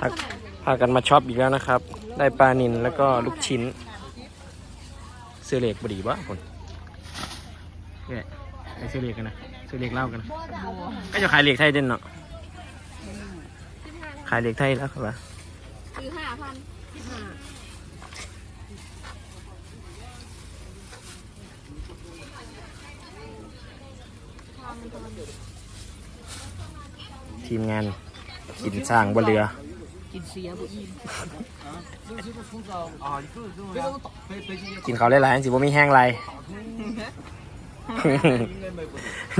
พาพากันมาช็อปอีกแล้วนะครับ ได้ปลานินแล้วก็ลูกชิ้น เสื้อเหล็กบดีบ่คนเนี่ยไอเสื้อเหล็กกันนะเสื้อเหล็กเล่ากันนะก็จะขายเหล็กไทยเด่นเนาะขายเหล็กไทยแล้วครับว่าซื้อห้าพันทีมงานกินสร้างบนเรือ กินเสียบุอิ่มกินเขาวหลายๆสิบ่มีแห้งไร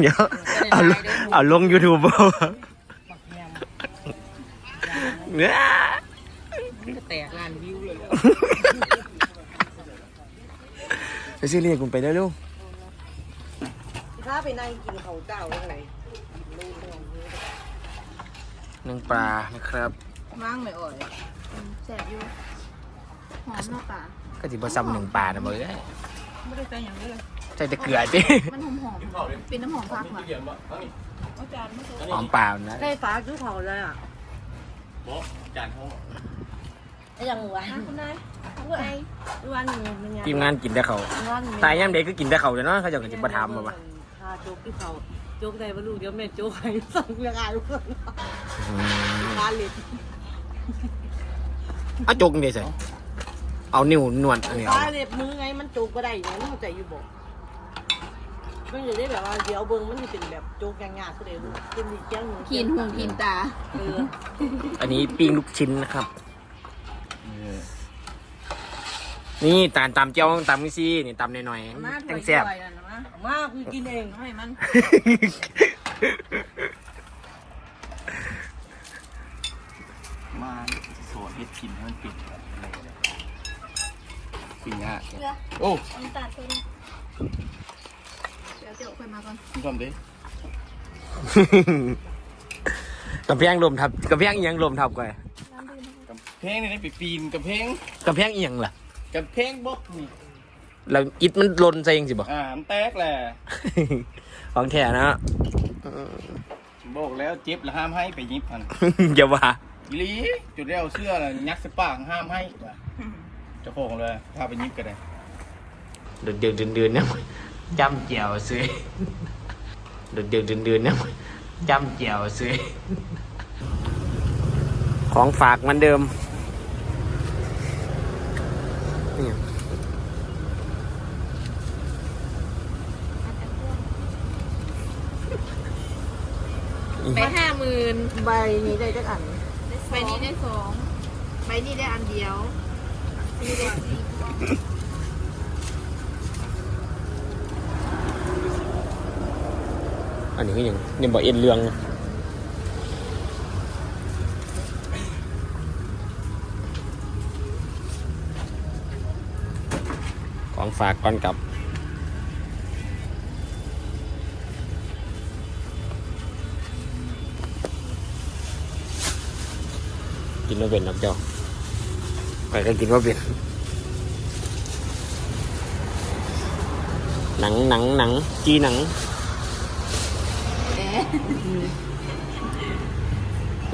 เดี๋ยวเอาลงเอาลงยูทูบเนี่ยก็แตกลานวิวเลยไปซื้อเรียกคุณไปได้ลูกถ้าไปนั่งกินเขาเจ้าอะไรนึ่งปลานะครับ มั่งไม่อ่อยแสบอยู่หอมเนาะป่าก็จิบซ้ำหนึ่งปลานะเบ้ยไม่ได้ใจอย่างนี้เลยใส่แต่เกลือจิมันหอมหอมเป็นน้ำหอมพักว่ะอาจารย์ไม่เคยหอมเปล่านะได้ฟ้าคือเขาเลยอะไอ้ยังหวานคุณนายไอ้วันหนึ่งมันยังทีมงานกินแต่เขาววันหนึ่งตายย่ำเด็กก็กินแต่เขาวเดี๋ยวเนาะเขาจะกินประทามมาปะพาโจ๊กที่เขาโจ๊กได้บรรลุเดี๋ยวแม่โจ๊กให้สั่งเรื่องอะไรเพื่อนอืมพาเล็ด เอาจกนี่ใส่เอานิ้วนวดอันนี้เอาพาเล็ดมือไงมันโจ๊กก็ได้เนี่ยมันใจอยู่บอกมันอยู่ได้แบบว่าเดี๋ยวเบิ้งมันจะเป็นแบบโจ๊กงานๆก็เลยเป็นดีเจ้าหนูกินหูกินตา เอออันนี้ปิ้งลูกชิ้นนะครับ นี่ตามตามเจ้าตามนี่สินี่ตามหน่อยๆแตงแซ่บ มาคือกินเองให้มัน มาโสดเฮ็ด กินให้มันปิดปิดยากเกลือโอ้น้ำตาลตัวนี้เดี๋ยวเดี๋ยวค่อยมาก่อนคุณทำดิกระแพงลมทับกระแพงอีหยังลมทับก่อนน้ำดื่มกับเพลงนี่ได้ไปปีนกับเพลงกระแพงอีหยังล่ะ กับเพลงบอกนี่แล้วอิดมันหลนใส่เองสิบ่ อ่ามันแตกแหละ ของแท้นะ บอกแล้วเจ็บแล้วห้ามให้ไปยิบพัน อย่าว่า อีหลีจุดเดียวเสื้อน่ะยักษ์สปางห้ามให้ว่ะเจะโคงเลยพาไปยิบก็ได้เดือดเดือดเดือดเดือดนะจำเจียวซื้อเดือดเดือดเดือดเดือดนะจำเจียวซื้อของฝากเหมันเดิมนี่ไปห้าหมื่นใบนี้ได้จักอัน ใบนี้ได้สองใบนี้ได้อันเดียวนี่ได้สี่อันนี้ก็ยังยังบอกเอ็นเรืองของฝากก่อนกับ กินว่าเป็นนักเจ้าใครก็กินว่าเป็นหนังหนังหนังจีหนัง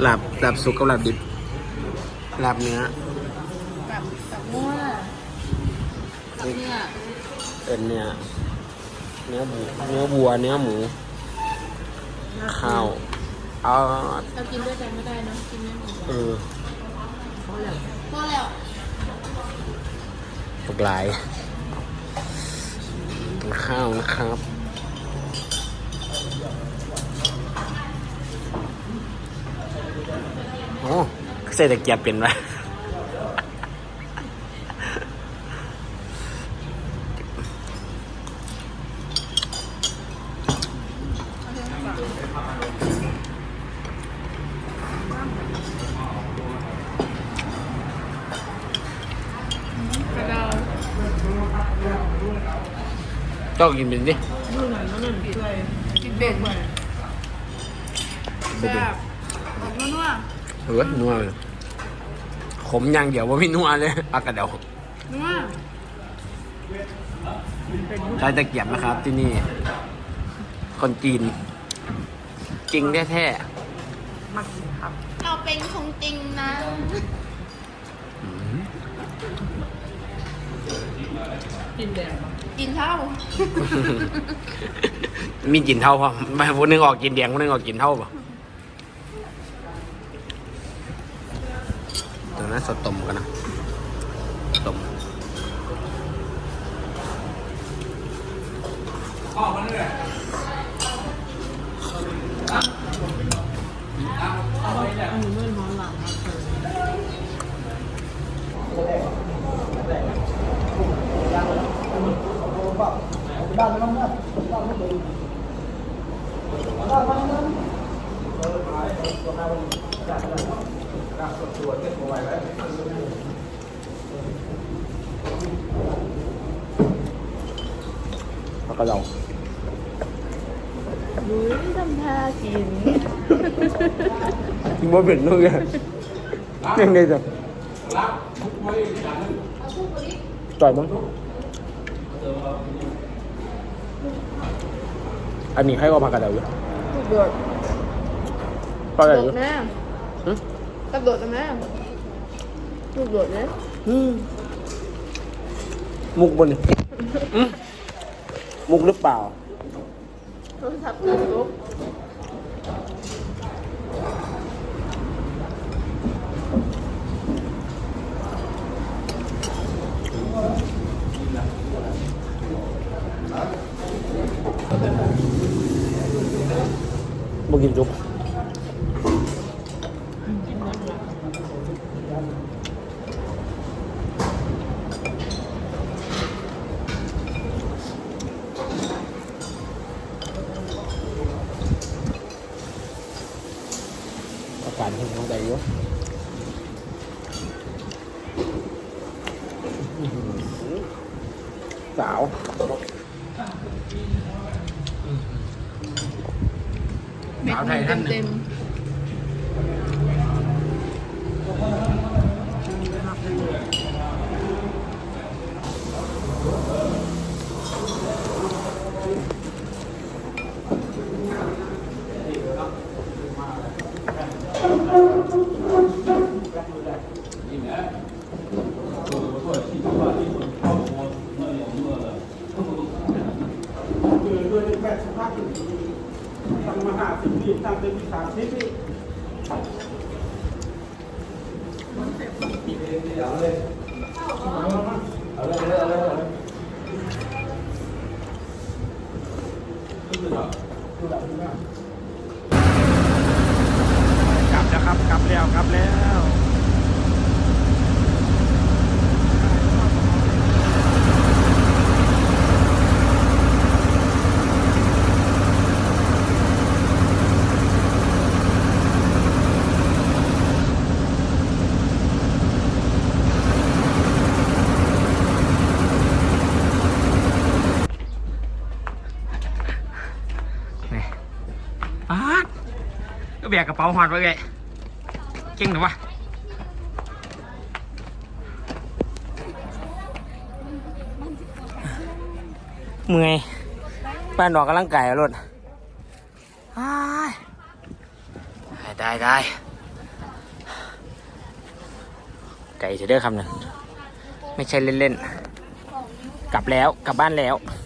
หลับหลับสุกกับหลับดิบ หลับเนื้อกับกับมั่วกับเนื้อเอ็นเนื้อเนื้อหมูเนื้อวัว เนื้อหมู ข้าว เอาเรากินด้วยกันไม่ได้เนอะกินไม่หมดเออ พอแล้วตกหลายกินข้าวนะครับโอ้เศรษฐกิจเป็นไร เจ้ากินเป็นดิกินเบ็ดเหมือนแซ่บออกนัวเออนัวเลยขมอย่างเดียวว่าไม่นัวเลยอากระเดาๆนัวใช้ตะเกียบนะครับที่นี่ คนจีน จริงแท้มักครับๆเราเป็นของจริงนะ กินแดงกินเท่ามีกลิ่นเท่าพอไม่คนหนึงออกกินแดงคนหนึงออกกินเท่าป่ะตรงนั้นสดต้มกันนะต้ม อันนี้มันหอมหลังมาเจอ แล้วก็เราดูทำท่ากินทิ้งว่าเป็นนู่นยังยังไงจ้ะจ่ อยมั้งอันนี้ใครก็พากันเดาอยู่ถูกโดดพากันโดอยู่ดแม่หึกับโดดนะแม่ถูกโดดเลยอืมมุกบนอืมมุกหรือเปล่าโทรศัพท์กระตุ กบุกินจุบอาการที่น้องใจอยู่อื้อหือสาว เม็ด สาวไทย มัน ท่านหนึ่ เต็ ง ม คือด้วยแปดสิบห้าปีทำมาห้า สิบปีทำเป็นสามสิบปี กลับแล้วครับกลับแล้วกลับแล้วนี่ป๊าด ก็แบกกระเป๋าหอดไว้ไงเก่งหรือวะเมื่อยป้านดอกกำลังไก่รถอ้ายได้ได้ไก่จะเด้อคำนั้นไม่ใช่เล่นๆ กลับแล้วกลับบ้านแล้วเ